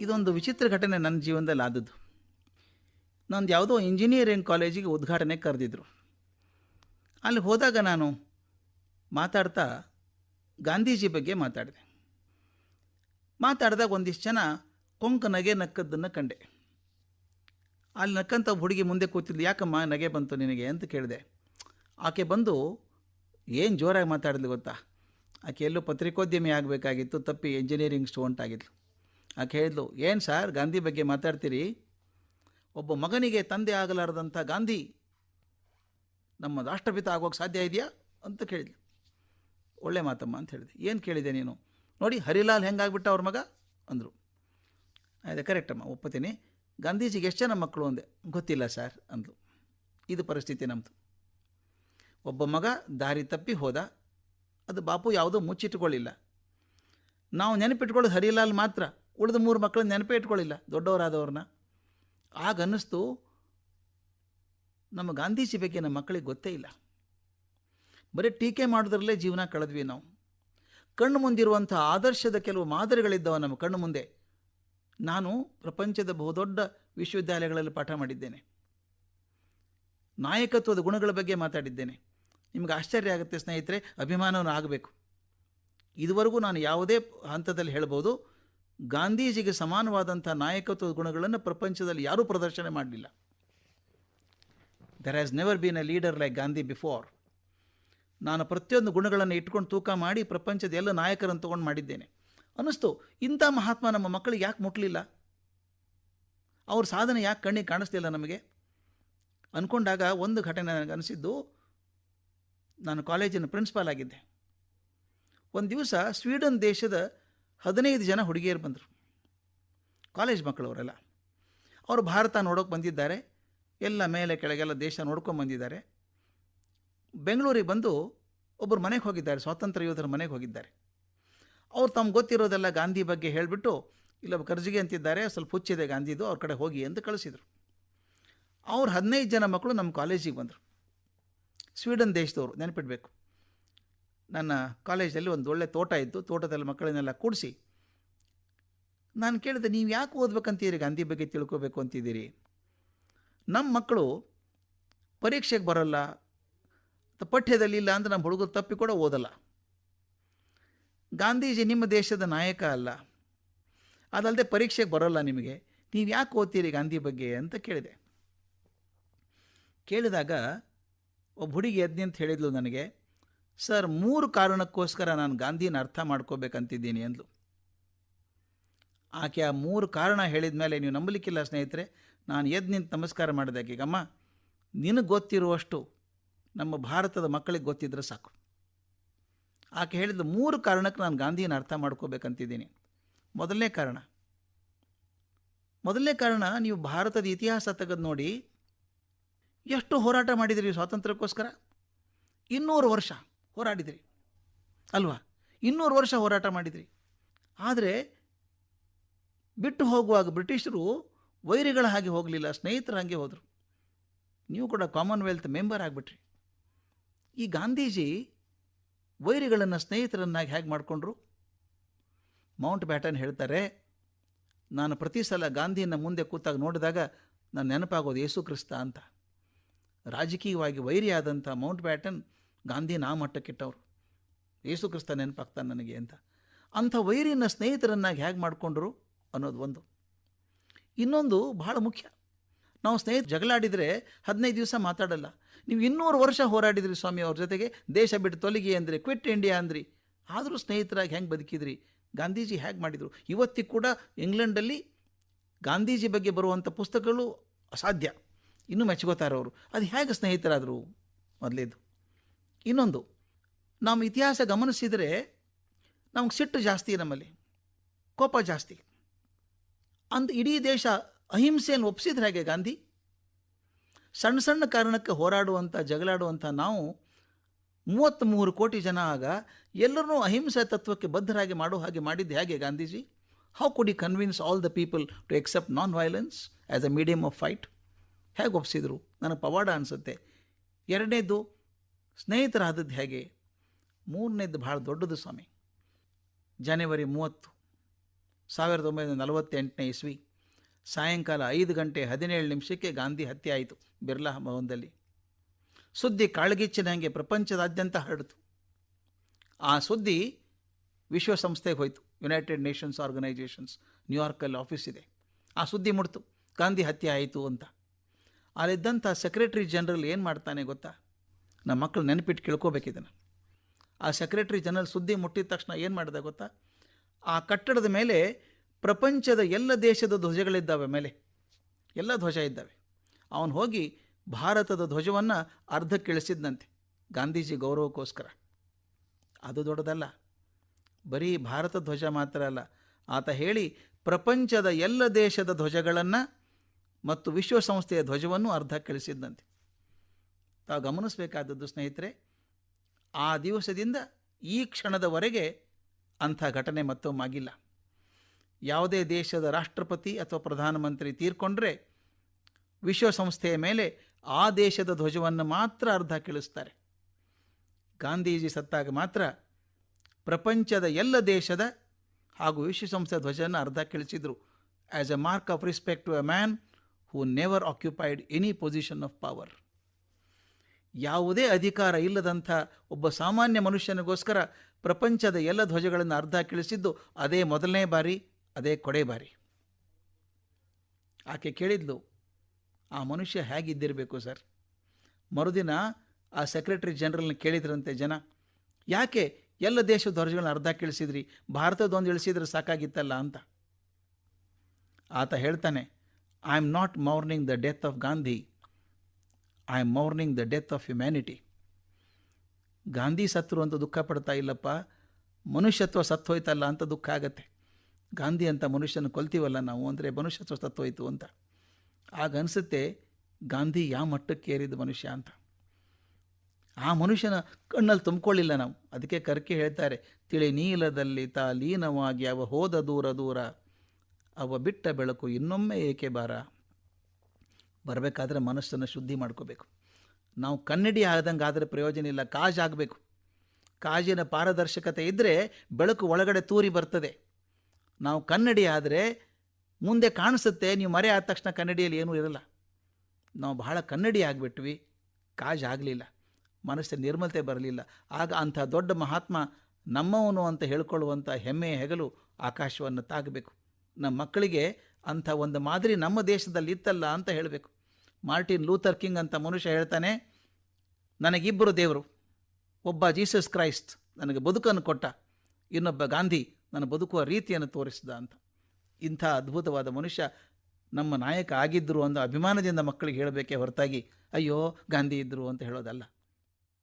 ಇದೊಂದು ವಿಚಿತ್ರ ಘಟನೆ ನನ್ನ ಜೀವನದಲ್ಲಿ ಆದದ್ದು. ನಂದು ಯಾವುದೋ ಇಂಜಿನಿಯರಿಂಗ್ ಕಾಲೇಜಿಗೆ ಉದ್ಘಾಟನೆ ಕರೆದಿದ್ರು. ಅಲ್ಲಿ ಹೋದಾಗ ನಾನು ಮಾತಾಡ್ತಾ ಗಾಂಧೀಜಿ ಬಗ್ಗೆ ಮಾತಾಡಿದೆ. ಮಾತಾಡಿದಾಗ ಒಂದಿಷ್ಟು ಜನ ಕೊಂಕು ನಗೆ ನಕ್ಕದ್ದನ್ನು ಕಂಡೆ. ಅಲ್ಲಿ ನಕ್ಕಂಥ ಹುಡುಗಿ ಮುಂದೆ ಕೂತಿದ್ಲು, ಯಾಕಮ್ಮ ನಗೆ ಬಂತು ನಿನಗೆ? ಅಂತ ಕೇಳಿದೆ. ಆಕೆ ಬಂದು, ಏನು ಜೋರಾಗಿ ಮಾತಾಡಿದ್ಲು ಗೊತ್ತಾ? ಆಕೆ ಎಲ್ಲೂ ಪತ್ರಿಕೋದ್ಯಮಿ ಆಗಬೇಕಾಗಿತ್ತು, ತಪ್ಪಿ ಇಂಜಿನಿಯರಿಂಗ್ ಸ್ಟೂಡೆಂಟ್ ಆಗಿದ್ಲು. ಆಕೆ ಹೇಳಿದ್ಲು, ಏನು ಸರ್ ಗಾಂಧಿ ಬಗ್ಗೆ ಮಾತಾಡ್ತೀರಿ? ಒಬ್ಬ ಮಗನಿಗೆ ತಂದೆ ಆಗಲಾರದಂಥ ಗಾಂಧಿ ನಮ್ಮ ರಾಷ್ಟ್ರಪಿತ ಆಗೋಕ್ಕೆ ಸಾಧ್ಯ ಇದೆಯಾ? ಅಂತ ಕೇಳಿದ್ಲು. ಒಳ್ಳೆ ಮಾತಮ್ಮ, ಅಂತ ಹೇಳಿದೆ. ಏನು ಕೇಳಿದೆ ನೀನು? ನೋಡಿ, ಹರಿಲಾಲ್ ಹೆಂಗಾಗ್ಬಿಟ್ಟ ಅವ್ರ ಮಗ? ಅಂದರು. ಅದೇ ಕರೆಕ್ಟಮ್ಮ ಒಪ್ಪತ್ತೀನಿ. ಗಾಂಧೀಜಿಗೆ ಎಷ್ಟು ಜನ ಮಕ್ಕಳು? ಅಂದೆ. ಗೊತ್ತಿಲ್ಲ ಸರ್, ಅಂದ್ಲು. ಇದು ಪರಿಸ್ಥಿತಿ ನಮ್ಮದು ಒಬ್ಬ ಮಗ ದಾರಿ ತಪ್ಪಿ ಹೋದ, ಅದು ಬಾಪು ಯಾವುದೋ ಮುಚ್ಚಿಟ್ಕೊಳ್ಳಿಲ್ಲ. ನಾವು ನೆನಪಿಟ್ಕೊಳ್ಳೋದು ಹರಿಲಾಲ್ ಮಾತ್ರ. ಉಳಿದ ಮೂರು ಮಕ್ಕಳು ನೆನಪೇ ಇಟ್ಕೊಳ್ಳಿಲ್ಲ, ದೊಡ್ಡವರಾದವ್ರನ್ನ. ಆಗ ಅನ್ನಿಸ್ತು, ನಮ್ಮ ಗಾಂಧೀಜಿ ಬಗ್ಗೆ ನಮ್ಮ ಮಕ್ಕಳಿಗೆ ಗೊತ್ತೇ ಇಲ್ಲ. ಬರೀ ಟೀಕೆ ಮಾಡೋದ್ರಲ್ಲೇ ಜೀವನ ಕಳೆದ್ವಿ ನಾವು. ಕಣ್ಣು ಮುಂದಿರುವಂಥ ಆದರ್ಶದ ಕೆಲವು ಮಾದರಿಗಳಿದ್ದವ ನಮ್ಮ ಕಣ್ಣು ಮುಂದೆ. ನಾನು ಪ್ರಪಂಚದ ಬಹುದೊಡ್ಡ ವಿಶ್ವವಿದ್ಯಾಲಯಗಳಲ್ಲಿ ಪಾಠ ಮಾಡಿದ್ದೇನೆ. ನಾಯಕತ್ವದ ಗುಣಗಳ ಬಗ್ಗೆ ಮಾತಾಡಿದ್ದೇನೆ. ನಿಮ್ಗೆ ಆಶ್ಚರ್ಯ ಆಗುತ್ತೆ ಸ್ನೇಹಿತರೆ, ಅಭಿಮಾನವನ್ನು ಆಗಬೇಕು. ಇದುವರೆಗೂ ನಾನು ಯಾವುದೇ ಹಂತದಲ್ಲಿ ಹೇಳ್ಬೋದು ಗಾಂಧೀಜಿಗೆ ಸಮಾನವಾದಂಥ ನಾಯಕತ್ವ ಗುಣಗಳನ್ನು ಪ್ರಪಂಚದಲ್ಲಿ ಯಾರೂ ಪ್ರದರ್ಶನ ಮಾಡಲಿಲ್ಲ. There has never been a leader like Gandhi before ನಾನು ಪ್ರತಿಯೊಂದು ಗುಣಗಳನ್ನು ಇಟ್ಕೊಂಡು ತೂಕ ಮಾಡಿ ಪ್ರಪಂಚದ ಎಲ್ಲ ನಾಯಕರನ್ನು ತೊಗೊಂಡು ಮಾಡಿದ್ದೇನೆ. ಅನ್ನಿಸ್ತು, ಇಂಥ ಮಹಾತ್ಮ ನಮ್ಮ ಮಕ್ಕಳಿಗೆ ಯಾಕೆ ಮುಟ್ಲಿಲ್ಲ? ಅವ್ರ ಸಾಧನೆ ಯಾಕೆ ಕಣ್ಣಿಗೆ ಕಾಣಿಸ್ತಿಲ್ಲ ನಮಗೆ? ಅಂದ್ಕೊಂಡಾಗ ಒಂದು ಘಟನೆ ನನಗೆ ಅನಿಸಿದ್ದು, ನಾನು ಕಾಲೇಜಿನ ಪ್ರಿನ್ಸಿಪಾಲ್ ಆಗಿದ್ದೆ. ಒಂದು ದಿವಸ ಸ್ವೀಡನ್ ದೇಶದ ಹದಿನೈದು ಜನ ಹುಡುಗಿಯರು ಬಂದರು. ಕಾಲೇಜ್ ಮಕ್ಕಳವರೆಲ್ಲ. ಅವರು ಭಾರತ ನೋಡೋಕೆ ಬಂದಿದ್ದಾರೆ. ಎಲ್ಲ ಮೇಲೆ ಕೆಳಗೆಲ್ಲ ದೇಶ ನೋಡ್ಕೊಂಡು ಬಂದಿದ್ದಾರೆ. ಬೆಂಗಳೂರಿಗೆ ಬಂದು ಒಬ್ಬರು ಮನೆಗೆ ಹೋಗಿದ್ದಾರೆ. ಸ್ವಾತಂತ್ರ್ಯ ಯೋಧರ ಮನೆಗೆ ಹೋಗಿದ್ದಾರೆ. ಅವ್ರು ತಮ್ಗೆ ಗೊತ್ತಿರೋದೆಲ್ಲ ಗಾಂಧಿ ಬಗ್ಗೆ ಹೇಳಿಬಿಟ್ಟು ಇಲ್ಲೊಬ್ಬ ಕರ್ಜಿಗೆ ಅಂತಿದ್ದಾರೆ. ಸ್ವಲ್ಪ ಹುಚ್ಚಿದೆ ಗಾಂಧಿದು. ಅವ್ರ ಕಡೆ ಹೋಗಿ ಅಂತ ಕಳಿಸಿದರು. ಅವ್ರು ಹದಿನೈದು ಜನ ಮಕ್ಕಳು ನಮ್ಮ ಕಾಲೇಜಿಗೆ ಬಂದರು. ಸ್ವೀಡನ್ ದೇಶದವರು ನೆನಪಿಡಬೇಕು. ನನ್ನ ಕಾಲೇಜಲ್ಲಿ ಒಂದು ಒಳ್ಳೆ ತೋಟ ಇತ್ತು. ತೋಟದಲ್ಲಿ ಮಕ್ಕಳನ್ನೆಲ್ಲ ಕೂಡಿಸಿ. ನಾನು ಕೇಳಿದೆ, ನೀವು ಯಾಕೆ ಓದ್ಬೇಕಂತೀರಿ? ಗಾಂಧಿ ಬಗ್ಗೆ ತಿಳ್ಕೋಬೇಕು ಅಂತಿದ್ದೀರಿ. ನಮ್ಮ ಮಕ್ಕಳು ಪರೀಕ್ಷೆಗೆ ಬರೋಲ್ಲ, ಪಠ್ಯದಲ್ಲಿ ಇಲ್ಲ ಅಂದರೆ ನಮ್ಮ ಹುಡುಗರು ತಪ್ಪಿ ಕೂಡ ಓದಲ್ಲ. ಗಾಂಧೀಜಿ ನಿಮ್ಮ ದೇಶದ ನಾಯಕ ಅಲ್ಲ. ಅದಲ್ಲದೆ ಪರೀಕ್ಷೆಗೆ ಬರೋಲ್ಲ ನಿಮಗೆ. ನೀವು ಯಾಕೆ ಓದ್ತೀರಿ ಗಾಂಧಿ ಬಗ್ಗೆ ಅಂತ ಕೇಳಿದೆ. ಕೇಳಿದಾಗ ಒಬ್ಬ ಹುಡುಗಿ ಅಂತ ಹೇಳಿದ್ಲು ನನಗೆ. ಸರ್, ಮೂರು ಕಾರಣಕ್ಕೋಸ್ಕರ ನಾನು ಗಾಂಧಿನ ಅರ್ಥ ಮಾಡ್ಕೋಬೇಕಂತಿದ್ದೀನಿ ಅಂದ್ಲು. ಆಕೆ ಆ ಮೂರು ಕಾರಣ ಹೇಳಿದ ಮೇಲೆ ನೀವು ನಂಬಲಿಕ್ಕಿಲ್ಲ ಸ್ನೇಹಿತರೆ, ನಾನು ಎದ್ದು ನಿಂತು ನಮಸ್ಕಾರ ಮಾಡಿದೆ ಆಕೆಗಮ್ಮ ನಿನಗೆ ಗೊತ್ತಿರುವಷ್ಟು ನಮ್ಮ ಭಾರತದ ಮಕ್ಕಳಿಗೆ ಗೊತ್ತಿದ್ರೆ ಸಾಕು. ಆಕೆ ಹೇಳಿದ ಮೂರು ಕಾರಣಕ್ಕೆ ನಾನು ಗಾಂಧಿನ ಅರ್ಥ ಮಾಡ್ಕೋಬೇಕಂತಿದ್ದೀನಿ. ಮೊದಲನೇ ಕಾರಣ ಮೊದಲನೇ ಕಾರಣ ನೀವು ಭಾರತದ ಇತಿಹಾಸ ತೆಗೆದು ನೋಡಿ, ಎಷ್ಟು ಹೋರಾಟ ಮಾಡಿದಿರಿ ಸ್ವಾತಂತ್ರ್ಯಕ್ಕೋಸ್ಕರ? ಇನ್ನೂರು ವರ್ಷ. ಹೋರಾಡಿದಿರಿ. ಅಲ್ವಾ? ಇನ್ನೂರು ವರ್ಷ ಹೋರಾಟ ಮಾಡಿದಿರಿ. ಆದರೆ ಬಿಟ್ಟು ಹೋಗುವಾಗ ಬ್ರಿಟಿಷರು ವೈರಿಗಳ ಹಾಗೆ ಹೋಗಲಿಲ್ಲ, ಸ್ನೇಹಿತರ ಹಾಗೆ ಹೋದರು. ನೀವು ಕೂಡ ಕಾಮನ್ವೆಲ್ತ್ ಮೆಂಬರ್ ಆಗಿಬಿಟ್ರಿ. ಈ ಗಾಂಧೀಜಿ ವೈರಿಗಳನ್ನು ಸ್ನೇಹಿತರನ್ನಾಗಿ ಹೇಗೆ ಮಾಡಿಕೊಂಡ್ರು? ಮೌಂಟ್ ಬ್ಯಾಟನ್ ಹೇಳ್ತಾರೆ, ನಾನು ಪ್ರತಿ ಸಲ ಗಾಂಧಿಯನ್ನು ಮುಂದೆ ಕೂತಾಗ ನೋಡಿದಾಗ ನಾನು ನೆನಪಾಗೋದು ಯೇಸು ಕ್ರಿಸ್ತ ಅಂತ. ರಾಜಕೀಯವಾಗಿ ವೈರಿಯಾದಂಥ ಮೌಂಟ್ ಬ್ಯಾಟನ್ ಗಾಂಧಿನ ನಾ ಮಟ್ಟಕ್ಕಿಟ್ಟವರು. ಯೇಸು ಕ್ರಿಸ್ತ ನೆನಪಾಗ್ತಾನೆ ನನಗೆ ಅಂತ. ಅಂಥ ವೈರಿನ ಸ್ನೇಹಿತರನ್ನಾಗಿ ಹೇಗೆ ಮಾಡಿಕೊಂಡ್ರು ಅನ್ನೋದು ಒಂದು. ಇನ್ನೊಂದು ಬಹಳ ಮುಖ್ಯ. ನಾವು ಸ್ನೇಹಿತ ಜಗಳಾಡಿದರೆ ಹದಿನೈದು ದಿವಸ ಮಾತಾಡಲ್ಲ. ನೀವು ಇನ್ನೂರು ವರ್ಷ ಹೋರಾಡಿದ್ರಿ ಸ್ವಾಮಿ ಅವ್ರ ಜೊತೆಗೆ, ದೇಶ ಬಿಟ್ಟು ತೊಲಗಿ ಅಂದ್ರಿ, ಕ್ವಿಟ್ ಇಂಡಿಯಾ ಅಂದ್ರಿ. ಆದರೂ ಸ್ನೇಹಿತರಾಗಿ ಹೆಂಗೆ ಬದುಕಿದ್ರಿ? ಗಾಂಧೀಜಿ ಹೇಗೆ ಮಾಡಿದರು? ಇವತ್ತಿಗೆ ಕೂಡ ಇಂಗ್ಲೆಂಡಲ್ಲಿ ಗಾಂಧೀಜಿ ಬಗ್ಗೆ ಬರುವಂಥ ಪುಸ್ತಕಗಳು ಅಸಾಧ್ಯ. ಇನ್ನೂ ಮೆಚ್ಕೋತಾರೆ ಅವರು ಅದು ಹೇಗೆ ಸ್ನೇಹಿತರಾದರು ಮೊದಲೇದು ಇನ್ನೊಂದು, ನಾವು ಇತಿಹಾಸ ಗಮನಿಸಿದರೆ ನಮ್ಗೆ ಸಿಟ್ಟು ಜಾಸ್ತಿ ನಮ್ಮಲ್ಲಿ, ಕೋಪ ಜಾಸ್ತಿ. ಅಂದು ಇಡೀ ದೇಶ ಅಹಿಂಸೆಯನ್ನು ಒಪ್ಪಿಸಿದ್ರೆ ಹಾಗೆ ಗಾಂಧಿ ಸಣ್ಣ ಸಣ್ಣ ಕಾರಣಕ್ಕೆ ಹೋರಾಡುವಂಥ ಜಗಳಾಡುವಂಥ ನಾವು ಮೂವತ್ತ್ಮೂರು ಕೋಟಿ ಜನ ಆಗ ಎಲ್ಲರನ್ನೂ ಅಹಿಂಸೆ ತತ್ವಕ್ಕೆ ಬದ್ಧರಾಗಿ ಮಾಡೋ ಹಾಗೆ ಮಾಡಿದ್ದು ಹೇಗೆ Gandhiji? How could you convince all the people to accept non violence as a medium of fight ಹೇಗೆ ಒಪ್ಪಿಸಿದ್ರು ನನಗೆ ಪವಾಡ ಅನಿಸುತ್ತೆ. ಎರಡನೇದು ಸ್ನೇಹಿತರಾದದ್ದು ಹೇಗೆ? ಮೂರನೇದು ಭಾಳ ದೊಡ್ಡದು ಸ್ವಾಮಿ. ಜನವರಿ ಮೂವತ್ತು, ಸಾವಿರದ ಒಂಬೈನೂರ ನಲವತ್ತೆಂಟನೇ ಇಸ್ವಿ, ಸಾಯಂಕಾಲ ಐದು ಗಂಟೆ ಹದಿನೇಳು ನಿಮಿಷಕ್ಕೆ ಗಾಂಧಿ ಹತ್ಯೆ ಆಯಿತು ಬಿರ್ಲಾ ಭವನದಲ್ಲಿ. ಸುದ್ದಿ ಕಾಳ್ಗಿಚ್ಚಿನಂಗೆ ಪ್ರಪಂಚದಾದ್ಯಂತ ಹರಡಿತು. ಆ ಸುದ್ದಿ ವಿಶ್ವಸಂಸ್ಥೆಗೆ ಹೋಯಿತು. ಯುನೈಟೆಡ್ ನೇಷನ್ಸ್ ಆರ್ಗನೈಜೇಷನ್ಸ್ ನ್ಯೂಯಾರ್ಕಲ್ಲಿ ಆಫೀಸ್ ಇದೆ. ಆ ಸುದ್ದಿ ಮುಡ್ತು ಗಾಂಧಿ ಹತ್ಯೆ ಆಯಿತು ಅಂತ. ಅಲ್ಲಿದ್ದಂಥ ಸೆಕ್ರೆಟರಿ ಜನರಲ್ ಏನು ಮಾಡ್ತಾನೆ ಗೊತ್ತಾ? ನಮ್ಮ ಮಕ್ಕಳು ನೆನಪಿಟ್ಟು ಕೇಳ್ಕೋಬೇಕಿದ್ದಾನೆ ಆ ಸೆಕ್ರೆಟರಿ ಜನರಲ್ ಸುದ್ದಿ ಮುಟ್ಟಿದ ತಕ್ಷಣ ಏನು ಮಾಡಿದೆ ಗೊತ್ತಾ? ಆ ಕಟ್ಟಡದ ಮೇಲೆ ಪ್ರಪಂಚದ ಎಲ್ಲ ದೇಶದ ಧ್ವಜಗಳಿದ್ದಾವೆ ಮೇಲೆ. ಎಲ್ಲ ಧ್ವಜ ಇದ್ದಾವೆ. ಅವನು ಹೋಗಿ ಭಾರತದ ಧ್ವಜವನ್ನು ಅರ್ಧಕ್ಕಿಳಿಸಿದ್ದಂತೆ ಗಾಂಧೀಜಿ ಗೌರವಕ್ಕೋಸ್ಕರ. ಅದು ದೊಡ್ಡದಲ್ಲ. ಬರೀ ಭಾರತ ಧ್ವಜ ಮಾತ್ರ ಅಲ್ಲ. ಆತ ಹೇಳಿ ಪ್ರಪಂಚದ ಎಲ್ಲ ದೇಶದ ಧ್ವಜಗಳನ್ನು ಮತ್ತು ವಿಶ್ವಸಂಸ್ಥೆಯ ಧ್ವಜವನ್ನು ಅರ್ಧಕ್ಕಿಳಿಸಿದ್ದಂತೆ ತಾವು ಗಮನಿಸಬೇಕಾದದ್ದು ಸ್ನೇಹಿತರೆ, ಆ ದಿವಸದಿಂದ ಈ ಕ್ಷಣದವರೆಗೆ ಅಂಥ ಘಟನೆ ಮತ್ತೊಮ್ಮಾಗಿಲ್ಲ ಯಾವುದೇ ದೇಶದ ರಾಷ್ಟ್ರಪತಿ ಅಥವಾ ಪ್ರಧಾನಮಂತ್ರಿ ತೀರ್ಕೊಂಡ್ರೆ ವಿಶ್ವಸಂಸ್ಥೆಯ ಮೇಲೆ ಆ ದೇಶದ ಧ್ವಜವನ್ನು ಮಾತ್ರ ಅರ್ಧ ಕೀಳಿಸ್ತಾರೆ. ಗಾಂಧೀಜಿ ಸತ್ತಾಗ ಮಾತ್ರ ಪ್ರಪಂಚದ ಎಲ್ಲ ದೇಶದ ಹಾಗೂ ವಿಶ್ವಸಂಸ್ಥೆಯ ಧ್ವಜವನ್ನು ಅರ್ಧ ಕೇಳಿಸಿದರು. As a mark of respect to a man who never occupied any position of power ಯಾವುದೇ ಅಧಿಕಾರ ಇಲ್ಲದಂಥ ಒಬ್ಬ ಸಾಮಾನ್ಯ ಮನುಷ್ಯನಿಗೋಸ್ಕರ ಪ್ರಪಂಚದ ಎಲ್ಲ ಧ್ವಜಗಳನ್ನು ಅರ್ಧ ಕಿಳಿಸಿದ್ದು ಅದೇ ಮೊದಲನೇ ಬಾರಿ, ಅದೇ ಕೊಡೆ ಬಾರಿ. ಆಕೆ ಕೇಳಿದ್ಲು, ಆ ಮನುಷ್ಯ ಹೇಗಿದ್ದಿರಬೇಕು ಸರ್? ಮರುದಿನ ಆ ಸೆಕ್ರೆಟರಿ ಜನರಲ್ನ ಕೇಳಿದ್ರಂತೆ, ಜನ, ಯಾಕೆ ಎಲ್ಲ ದೇಶದ ಧ್ವಜಗಳನ್ನ ಅರ್ಧ ಕಿಳಿಸಿದ್ರಿ? ಭಾರತದೊಂದು ಇಳಿಸಿದ್ರೆ ಸಾಕಾಗಿತ್ತಲ್ಲ ಅಂತ. ಆತ ಹೇಳ್ತಾನೆ I am not mourning the death of Gandhi I am mourning the death of humanity Gandhi ಸತ್ರು ಅಂತ ದುಃಖ ಪಡ್ತಾ ಇಲ್ಲಪ್ಪ, ಮನುಷ್ಯತ್ವ ಸತ್ತೋಯ್ತಲ್ಲ ಅಂತ ದುಃಖ ಆಗತ್ತೆ. ಗಾಂಧಿ ಅಂತ ಮನುಷ್ಯನ ಕೊಲ್ತೀವಲ್ಲ ನಾವು ಅಂದರೆ ಮನುಷ್ಯತ್ವ ಸತ್ತೋಯ್ತು ಅಂತ. ಆಗ ಅನಿಸುತ್ತೆ ಗಾಂಧಿ ಯಾವ ಮಟ್ಟಕ್ಕೆ ಏರಿದ ಮನುಷ್ಯ ಅಂತ. ಆ ಮನುಷ್ಯನ ಕಣ್ಣಲ್ಲಿ ತುಂಬಿಕೊಳ್ಳಿಲ್ಲ ನಾವು. ಅದಕ್ಕೆ ಕರ್ಕೆ ಹೇಳ್ತಾರೆ, ತಿಳಿ ನೀಲದಲ್ಲಿ ತಾ ಲೀನವಾಗಿ ಅವ ಹೋದ ದೂರ ದೂರ, ಅವ ಬಿಟ್ಟ ಬೆಳಕು ಇನ್ನೊಮ್ಮೆ ಏಕೆ ಬಾರ? ಬರಬೇಕಾದ್ರೆ ಮನಸ್ಸನ್ನು ಶುದ್ಧಿ ಮಾಡ್ಕೋಬೇಕು. ನಾವು ಕನ್ನಡಿ ಆದಂಗೆ ಆದರೆ ಪ್ರಯೋಜನ ಇಲ್ಲ, ಕಾಜ್ ಆಗಬೇಕು. ಕಾಜಿನ ಪಾರದರ್ಶಕತೆ ಇದ್ದರೆ ಬೆಳಕು ಒಳಗಡೆ ತೂರಿ ಬರ್ತದೆ. ನಾವು ಕನ್ನಡಿ ಆದರೆ ಮುಂದೆ ಕಾಣಿಸುತ್ತೆ, ನೀವು ಮರೆ ಆದ ತಕ್ಷಣ ಕನ್ನಡಿಯಲ್ಲಿ ಏನೂ ಇರಲ್ಲ. ನಾವು ಬಹಳ ಕನ್ನಡಿ ಆಗಿಬಿಟ್ವಿ, ಕಾಜ್ ಆಗಲಿಲ್ಲ ಮನಸ್ಸಿನ ನಿರ್ಮಲತೆ ಬರಲಿಲ್ಲ. ಆಗ ಅಂಥ ದೊಡ್ಡ ಮಹಾತ್ಮ ನಮ್ಮವನು ಅಂತ ಹೇಳ್ಕೊಳ್ಳುವಂಥ ಹೆಮ್ಮೆ, ಹೆಗಲು ಆಕಾಶವನ್ನು ತಾಗಬೇಕು. ನಮ್ಮ ಮಕ್ಕಳಿಗೆ ಅಂಥ ಒಂದು ಮಾದರಿ ನಮ್ಮ ದೇಶದಲ್ಲಿ ಇತ್ತಲ್ಲ ಅಂತ ಹೇಳಬೇಕು. ಮಾರ್ಟಿನ್ ಲೂಥರ್ ಕಿಂಗ್ ಅಂತ ಮನುಷ್ಯ ಹೇಳ್ತಾನೆ, ನನಗಿಬ್ಬರು ದೇವರು, ಒಬ್ಬ ಜೀಸಸ್ ಕ್ರೈಸ್ಟ್ ನನಗೆ ಬದುಕನ್ನು ಕೊಟ್ಟ, ಇನ್ನೊಬ್ಬ ಗಾಂಧಿ ನನ್ನ ಬದುಕುವ ರೀತಿಯನ್ನು ತೋರಿಸಿದ ಅಂತ. ಇಂಥ ಅದ್ಭುತವಾದ ಮನುಷ್ಯ ನಮ್ಮ ನಾಯಕ ಆಗಿದ್ದರು ಅಂತ ಅಭಿಮಾನದಿಂದ ಮಕ್ಕಳಿಗೆ ಹೇಳಬೇಕೇ ಹೊರತಾಗಿ, ಅಯ್ಯೋ, ಗಾಂಧಿ ಇದ್ದರು ಅಂತ ಹೇಳೋದಲ್ಲ.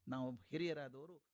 ನಾವು ಹಿರಿಯರಾದವರು